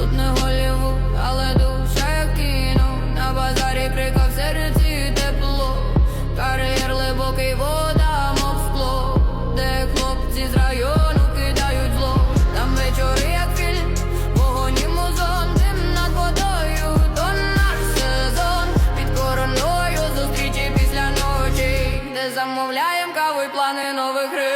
тут не голіву, але душа як кину на базарі прикав серці тепло, кар'єр глибокий вода, мов скло, де хлопці з району кидають зло, там вечори, як фільм, вогоні музон, дим над водою, то наш сезон. Під короною зустрічі після ночі, де замовляєм каву і плани нових риб.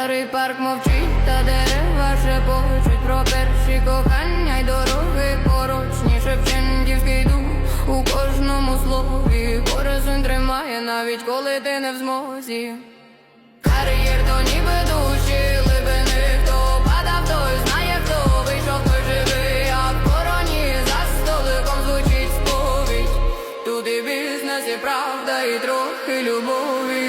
Старий парк мовчить, та дерева шепочуть про перші кохання й дороги порочні. Шевченківський дух у кожному слові. Порисунь тримає, навіть коли ти не в змозі. Кар'єр то ніби душі глибини Хто падав, той знає, хто вийшов, той живий. А в короні за столиком звучить сповідь. Тут і бізнес, і правда, і трохи любов